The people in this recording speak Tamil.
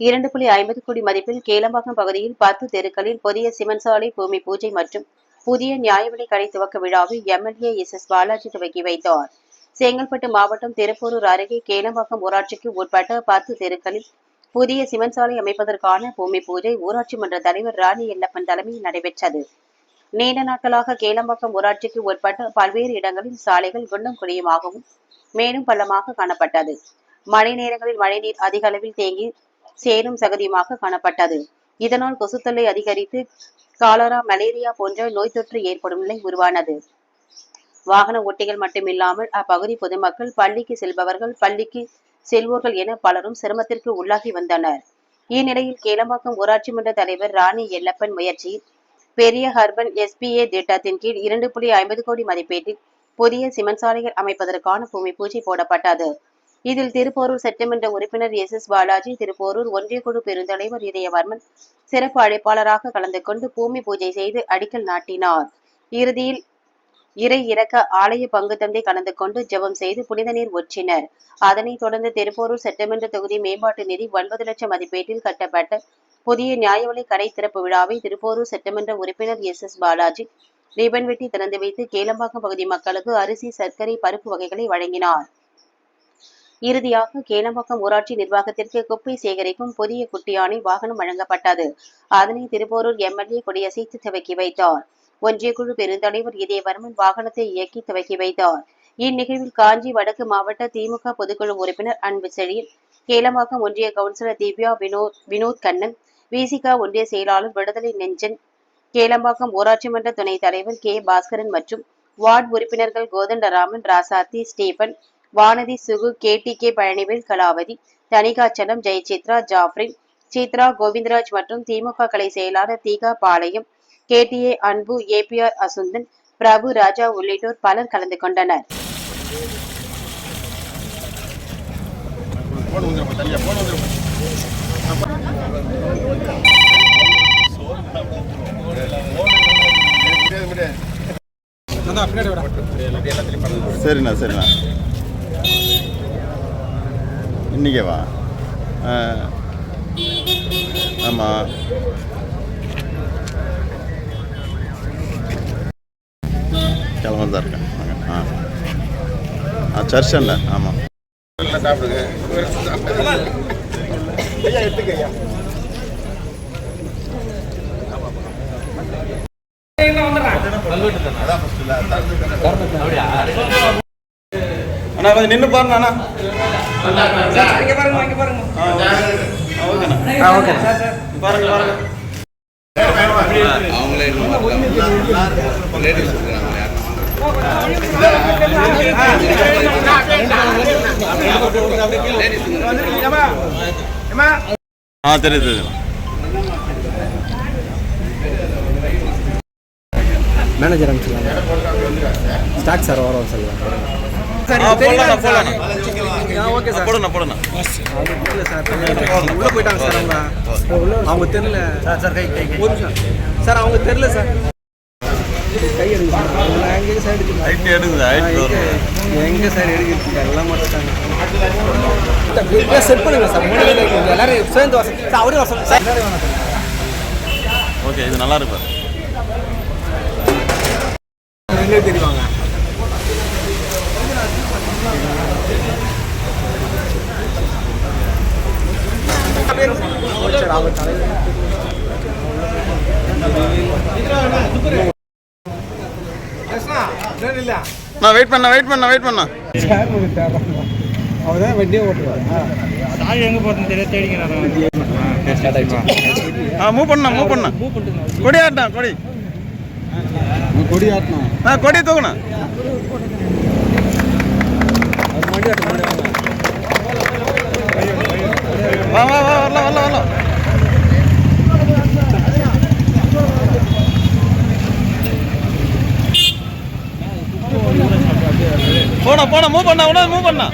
இரண்டு புள்ளி ஐம்பது கோடி மதிப்பில் கேளம்பாக்கம் பகுதியில் பத்து தெருக்களில் புதிய சிமெண்ட் சாலை பூமி பூஜை மற்றும் புதிய நியாய விலை கடை துவக்க விழாவில் எம்எல்ஏ எஸ் எஸ் பாலாஜி துவக்கி வைத்தார். செங்கல்பட்டு மாவட்டம் திருப்பூரூர் அருகே கேளம்பாக்கம் ஊராட்சிக்கு உட்பட்ட பத்து தெருக்களில் புதிய சிமெண்ட் சாலை அமைப்பதற்கான பூமி பூஜை ஊராட்சி மன்ற தலைவர் ராணி எல்லப்பன் தலைமையில் நடைபெற்றது. நீண்ட நாட்களாக கேளம்பாக்கம் ஊராட்சிக்கு உட்பட்ட பல்வேறு இடங்களில் சாலைகள் குண்டும் குழியுமாகவும் மேலும் பள்ளமாக காணப்பட்டது. மழை நேரங்களில் மழைநீர் அதிக அளவில் தேங்கி சேரும் சகதியுமாக காணப்பட்டது. இதனால் கொசுத்தொல்லை அதிகரித்து காலரா மலேரியா போன்ற நோய் தொற்று ஏற்படும் நிலை உருவானது. வாகன ஓட்டிகள் மட்டுமில்லாமல் அப்பகுதி பொதுமக்கள் பள்ளிக்கு செல்பவர்கள் பள்ளிக்கு செல்வோர்கள் என பலரும் சிரமத்திற்கு உள்ளாகி வந்தனர். இந்நிலையில் கேளம்பாக்கம் ஊராட்சி மன்ற தலைவர் ராணி எல்லப்பன் முயற்சி பெரிய ஹர்பன் எஸ்பிஏ திட்டத்தின் கீழ் இரண்டு புள்ளி ஐம்பது கோடி மதிப்பீட்டில் புதிய சிமெண்ட் சாலைகள் அமைப்பதற்கான பூமி பூஜை போடப்பட்டது. இதில் திருப்போரூர் சட்டமன்ற உறுப்பினர் எஸ் எஸ் பாலாஜி திருப்போரூர் ஒன்றிய குழு பெருந்தலைவர் இதயவர்மன் சிறப்பு அழைப்பாளராக கலந்து கொண்டு பூமி பூஜை செய்து அடிக்கல் நாட்டினார். இறுதியில் இறை இறக்க ஆலய பங்கு தந்தை கலந்து கொண்டு ஜெபம் செய்து புனித நீர் ஒற்றினர். அதனைத் தொடர்ந்து திருப்போரூர் சட்டமன்ற தொகுதி மேம்பாட்டு நிதி ஒன்பது லட்சம் மதிப்பீட்டில் கட்டப்பட்ட புதிய நியாயவிலை கடை திறப்பு விழாவை திருப்போரூர் சட்டமன்ற உறுப்பினர் எஸ் எஸ் பாலாஜி ரிபன் வெட்டி திறந்து வைத்து கேளம்பாக்கம் பகுதி மக்களுக்கு அரிசி சர்க்கரை பருப்பு வகைகளை வழங்கினார். இறுதியாக கேளம்பாக்கம் ஊராட்சி நிர்வாகத்திற்கு குப்பை சேகரிக்கும் புதிய குட்டியானை வாகனம் வழங்கப்பட்டது. அதனை திருப்போரூர் எம்எல்ஏ கொடியசைத்து துவக்கி வைத்தார். ஒன்றிய குழு பெருந்தலைவர் இதயவர்மன் வாகனத்தை இயக்கி துவக்கி வைத்தார். இந்நிகழ்வில் காஞ்சி வடக்கு மாவட்ட திமுக பொதுக்குழு உறுப்பினர் அன்பு செழியன் கேளம்பாக்கம் ஒன்றிய கவுன்சிலர் திவ்யா வினோத் வினோத் கண்ணன் விசிகா ஒன்றிய செயலாளர் விடுதலை நெஞ்சன் கேளம்பாக்கம் ஊராட்சி மன்ற துணைத் தலைவர் கே. பாஸ்கரன் மற்றும் வார்டு உறுப்பினர்கள் Kothandaraman Rasathi Stephen Vanathi Sugu K D K Palanivel Kalavathi Thanikachalam Jayachitra Jaffrin Chitra Govindaraj மற்றும் திமுக கலை செயலாளர் தீகா பாளையம் கேடிஏ அன்பு ஏபிஆர் அசுந்தன் பிரபு ராஜா உள்ளிட்டோர் பலர் கலந்து கொண்டனர். சரிண்ணா சரிண்ணா. இன்னைக்கே வா. ஆமாம் கிளம்பு தான் இருக்கேன். ஆ. ஆ சர்ச்சன்ல ஆமாம் சாப்பிடுங்க அண்ணா கொஞ்சம் நின்று பாருங்க அண்ணா. இங்க பாருங்க இங்க பாருங்க. ஆ, ஓகேண்ணா. ஓகே. பாருங்க பாருங்க. அவங்களே ஆ தெரியுது மேனேஜர் அனுப்பிச்சிடலாங்க. ஸ்டாக் சார் வரோம் சொல்லலாம் சார் சார். உள்ளே போயிட்டாங்க சார் அவங்க. அவங்க தெரியல. சார் சார் கை கை ஒரு நிமிஷம் சார். அவங்க தெரியல சார். கை எடுங்க சார். எங்கே ஹைட் எடுக்குது எங்கே சார்? எடுக்குது எல்லாம் மாட்டாங்க செட் பண்ணுங்க சார். எல்லாரும் சேர்ந்து வர சார் அவரே வர சொல்லுங்க. சார் சார் ஓகே இது நல்லா இருக்கு. ரெண்டு பேர் தெரிவாங்க சரி, அவர் தலைவர் நான் வெயிட் பண்ண வெயிட் பண்ண வெயிட் பண்ண. அவர் தான் வண்டியே ஓட்டுவார். ஆ. மூவ் பண்ண மூவ் பண்ண. கொடி ஆட்டா கொடி. கொடி ஆட்டணும் ஆ கொடி தூக்கணும் வா வா வரலாம் வரலாம் வரலாம் போன போன மூவ் பண்ண உடனே மூவ் பண்ண.